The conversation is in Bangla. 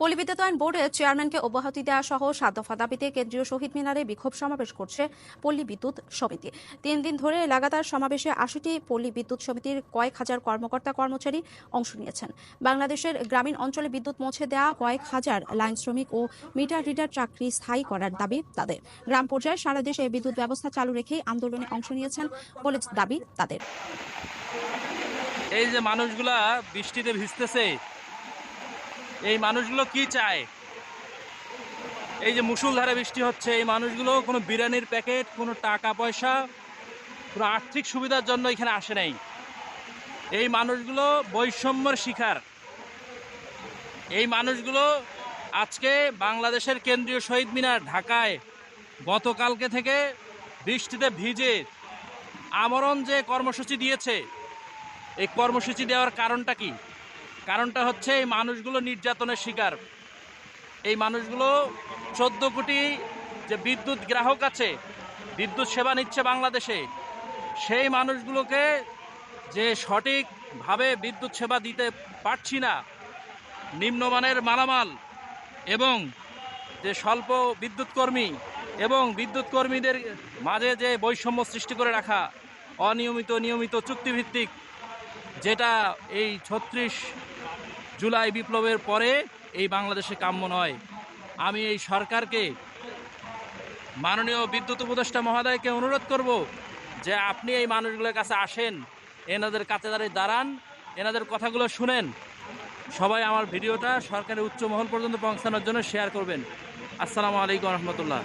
পল্লী বিদ্যুতায়ন বোর্ডের চেয়ারম্যানকে অব্যাহতি দেওয়া সহ সাত দফা দাবিতে কেন্দ্রীয় শহীদ মিনারে বিক্ষোভ সমাবেশ করছে পল্লী বিদ্যুৎ সমিতি। তিন দিন ধরে লাগাতার সমাবেশে আশিটি পল্লী বিদ্যুৎ সমিতির কয়েক হাজার কর্মকর্তা কর্মচারী অংশ নিয়েছেন। বাংলাদেশের গ্রামীণ অঞ্চলে বিদ্যুৎ মুছে দেওয়া কয়েক হাজার লাইন শ্রমিক ও মিটার রিডার চাকরি স্থায়ী করার দাবি তাদের। গ্রাম পর্যায়ে সারা দেশে বিদ্যুৎ ব্যবস্থা চালু রেখেই আন্দোলনে অংশ নিয়েছেন বলে দাবি তাদের। এই যে মানুষগুলা বৃষ্টিতে ভিজতেছে এই মানুষগুলো কি চায়? এই যে মুসুলধারে বৃষ্টি হচ্ছে, এই মানুষগুলো কোনো বিরিয়ানির প্যাকেট, কোনো টাকা পয়সা, কোনো আর্থিক সুবিধার জন্য এখানে আসে নাই। এই মানুষগুলো বৈষম্যর শিকার। এই মানুষগুলো আজকে বাংলাদেশের কেন্দ্রীয় শহীদ মিনার ঢাকায় গতকালকে থেকে বৃষ্টিতে ভিজে আমরণ যে কর্মসূচি দিয়েছে, এই কর্মসূচি দেওয়ার কারণটা কি? কারণটা হচ্ছে এই মানুষগুলো নির্যাতনের শিকার। এই মানুষগুলো চোদ্দ কোটি যে বিদ্যুৎ গ্রাহক আছে, বিদ্যুৎ সেবা নিচ্ছে বাংলাদেশে, সেই মানুষগুলোকে যে সঠিকভাবে বিদ্যুৎ সেবা দিতে পারছি না, নিম্নমানের মালামাল এবং যে স্বল্প বিদ্যুৎ কর্মী এবং বিদ্যুৎ কর্মীদের মাঝে যে বৈষম্য সৃষ্টি করে রাখা, অনিয়মিত নিয়মিত চুক্তিভিত্তিক, যেটা এই ছত্রিশ জুলাই বিপ্লবের পরে এই বাংলাদেশে কাম্য নয়। আমি এই সরকারকে, মাননীয় বিদ্যুৎ উপদেষ্টা মহোদয়কে অনুরোধ করব যে আপনি এই মানুষগুলোর কাছে আসেন, এনাদের কাছে দাঁড়িয়ে দাঁড়ান, এনাদের কথাগুলো শুনেন। সবাই আমার ভিডিওটা সরকারের উচ্চ মহল পর্যন্ত পৌঁছানোর জন্য শেয়ার করবেন। আসসালামু আলাইকুম রহমতুল্লাহ।